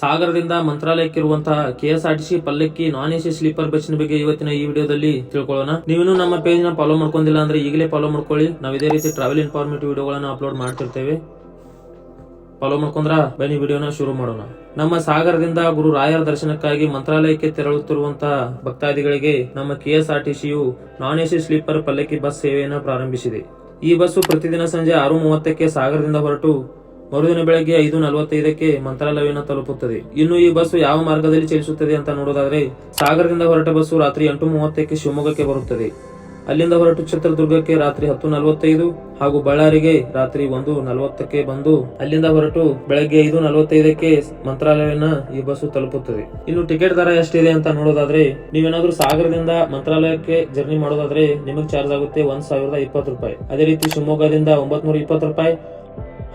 ಸಾಗರದಿಂದ ಮಂತ್ರಾಲಯಕ್ಕೆ ಇರುವಂತಹ ಕೆಎಸ್ಆರ್ಟಿಸಿ ಪಲ್ಲಕ್ಕಿ ನಾನ್ ಎಸಿ ಸ್ಲೀಪರ್ ಬಸ್ಸಿನ ಬಗ್ಗೆ ಇವತ್ತಿನ ಈ ವಿಡಿಯೋದಲ್ಲಿ ತಿಳ್ಕೊಳ್ಳೋಣ. ನೀವಿನ್ನೂ ನಮ್ಮ ಪೇಜ್ನ ಫಾಲೋ ಮಾಡ್ಕೊಂಡಿಲ್ಲ ಅಂದ್ರೆ ಈಗಲೇ ಫಾಲೋ ಮಾಡ್ಕೊಳ್ಳಿ. ನಾವು ಇದೇ ರೀತಿ ಟ್ರಾವೆಲ್ ಇನ್ಫಾರ್ಮೇಟಿವ್ ವಿಡಿಯೋಗಳನ್ನು ಅಪ್ಲೋಡ್ ಮಾಡ್ತಿರ್ತೇವೆ. ಫಾಲೋ ಮಾಡ್ಕೊಂಡ್ರ ಬನ್ನಿ ವಿಡಿಯೋನ ಶುರು ಮಾಡೋಣ. ನಮ್ಮ ಸಾಗರದಿಂದ ಗುರು ರಾಯರ ದರ್ಶನಕ್ಕಾಗಿ ಮಂತ್ರಾಲಯಕ್ಕೆ ತೆರಳುತ್ತಿರುವಂತಹ ಭಕ್ತಾದಿಗಳಿಗೆ ನಮ್ಮ ಕೆಎಸ್ಆರ್ಟಿಸಿಯು non AC sleeper Pallakki bus ಸೇವೆಯನ್ನು ಪ್ರಾರಂಭಿಸಿದೆ. ಈ ಬಸ್ಸು ಪ್ರತಿದಿನ ಸಂಜೆ ಆರು ಮೂವತ್ತಕ್ಕೆ ಸಾಗರದಿಂದ ಹೊರಟು ಮರುದಿನ ಬೆಳಗ್ಗೆ ಐದು ನಲವತ್ತೈದಕ್ಕೆ ಮಂತ್ರಾಲಯವನ್ನು ತಲುಪುತ್ತದೆ. ಇನ್ನು ಈ ಬಸ್ಸು ಯಾವ ಮಾರ್ಗದಲ್ಲಿ ಚಲಿಸುತ್ತದೆ ಅಂತ ನೋಡೋದಾದ್ರೆ, ಸಾಗರದಿಂದ ಹೊರಟ ಬಸ್ಸು ರಾತ್ರಿ ಎಂಟು ಮೂವತ್ತಕ್ಕೆ ಶಿವಮೊಗ್ಗಕ್ಕೆ ಬರುತ್ತದೆ. ಅಲ್ಲಿಂದ ಹೊರಟು ಚಿತ್ರದುರ್ಗಕ್ಕೆ ರಾತ್ರಿ ಹತ್ತು ನಲವತ್ತೈದು ಹಾಗೂ ಬಳ್ಳಾರಿಗೆ ರಾತ್ರಿ ಒಂದು ನಲವತ್ತಕ್ಕೆ ಬಂದು, ಅಲ್ಲಿಂದ ಹೊರಟು ಬೆಳಗ್ಗೆ ಐದು ನಲವತ್ತೈದಕ್ಕೆ ಮಂತ್ರಾಲಯವನ್ನ ಈ ಬಸ್ಸು ತಲುಪುತ್ತದೆ. ಇನ್ನು ಟಿಕೆಟ್ ದರ ಎಷ್ಟಿದೆ ಅಂತ ನೋಡೋದಾದ್ರೆ, ನೀವೇನಾದ್ರೂ ಸಾಗರದಿಂದ ಮಂತ್ರಾಲಯಕ್ಕೆ ಜರ್ನಿ ಮಾಡೋದಾದ್ರೆ ನಿಮಗೆ ಚಾರ್ಜ್ ಆಗುತ್ತೆ ಒಂದ್ ಸಾವಿರದ ಇಪ್ಪತ್ತು ರೂಪಾಯಿ. ಅದೇ ರೀತಿ ಶಿವಮೊಗ್ಗದಿಂದ ಒಂಬತ್ನೂರ ಇಪ್ಪತ್ತು ರೂಪಾಯಿ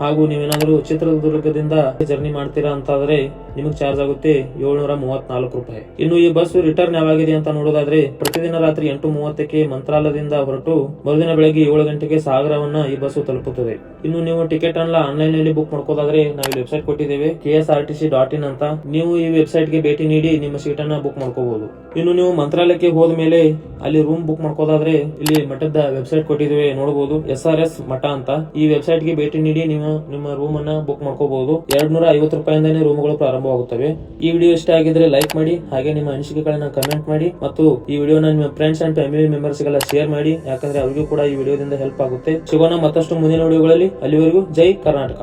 ಹಾಗೂ ನೀವೇನಾದರೂ ಚಿತ್ರದುರ್ಗದಿಂದ ಜರ್ನಿ ಮಾಡ್ತೀರಾ ಅಂತಾದ್ರೆ ನಿಮಗೆ ಚಾರ್ಜ್ ಆಗುತ್ತೆ ಏಳ್ನೂರ ಮೂವತ್ನಾಲ್ಕು ರೂಪಾಯಿ. ಇನ್ನು ಈ ಬಸ್ ರಿಟರ್ನ್ ಯಾವಾಗಿದೆ ಅಂತ ನೋಡೋದಾದ್ರೆ ಪ್ರತಿದಿನ ರಾತ್ರಿ ಎಂಟು ಮೂವತ್ತಕ್ಕೆ ಮಂತ್ರಾಲಯದಿಂದ ಹೊರಟು ಮರುದಿನ ಬೆಳಗ್ಗೆ ಏಳು ಗಂಟೆಗೆ ಸಾಗರವನ್ನ ಈ ಬಸ್ ತಲುಪುತ್ತದೆ. ಇನ್ನು ನೀವು ಟಿಕೆಟ್ ಅನ್ನ ಆನ್ಲೈನ್ನಲ್ಲಿ ಬುಕ್ ಮಾಡ್ಕೋದಾದ್ರೆ ನಾವು ವೆಬ್ಸೈಟ್ ಕೊಟ್ಟಿದ್ದೇವೆ, K T C dot in ಅಂತ. ನೀವು ಈ ವೆಬ್ಸೈಟ್ಗೆ ಭೇಟಿ ನೀಡಿ ನಿಮ್ಮ ಸೀಟ್ ಅನ್ನ ಬುಕ್ ಮಾಡ್ಕೋಬಹುದು ಇನ್ನು ನೀವು ಮಂತ್ರಾಲಯಕ್ಕೆ ಹೋದ ಮೇಲೆ ಅಲ್ಲಿ ರೂಮ್ ಬುಕ್ ಮಾಡ್ಕೋದಾದ್ರೆ ಇಲ್ಲಿ ಮಠದ ವೆಬ್ಸೈಟ್ ಕೊಟ್ಟಿದ್ದೇವೆ ನೋಡಬಹುದು ಎಸ್ ಆರ್ ಎಸ್ ಮಠ ಅಂತ. ಈ ವೆಬ್ಸೈಟ್ಗೆ ಭೇಟಿ ನೀಡಿ ನೀವು ನಿಮ್ಮ ರೂಮ್ ಅನ್ನ ಬುಕ್ ಮಾಡ್ಕೋಬಹುದು. ಎರಡ್ನೂರ ಐವತ್ತು ರೂಪಾಯಿಂದಾನೇ ರೂಮ್ಗಳು ಪ್ರಾರಂಭವಾಗುತ್ತವೆ. ಈ ವಿಡಿಯೋ ಇಷ್ಟ ಆಗಿದ್ರೆ ಲೈಕ್ ಮಾಡಿ, ಹಾಗೆ ನಿಮ್ಮ ಅನಿಸಿಕೆಗಳನ್ನ ಕಮೆಂಟ್ ಮಾಡಿ, ಮತ್ತು ಈ ವಿಡಿಯೋನ ನಿಮ್ಮ ಫ್ರೆಂಡ್ಸ್ ಅಂಡ್ ಫ್ಯಾಮಿಲಿ ಮೆಂಬರ್ಸ್ ಗೆಲ್ಲ ಶೇರ್ ಮಾಡಿ, ಯಾಕಂದ್ರೆ ಅವರಿಗೂ ಕೂಡ ಈ ವಿಡಿಯೋದಿಂದ ಹೆಲ್ಪ್ ಆಗುತ್ತೆ. ಸಿಗೋಣ ಮತ್ತಷ್ಟು ಮುಂದಿನ ವಿಡಿಯೋಗಳಲ್ಲಿ ಅಲ್ಲಿವರೆಗೂ ಜೈ ಕರ್ನಾಟಕ.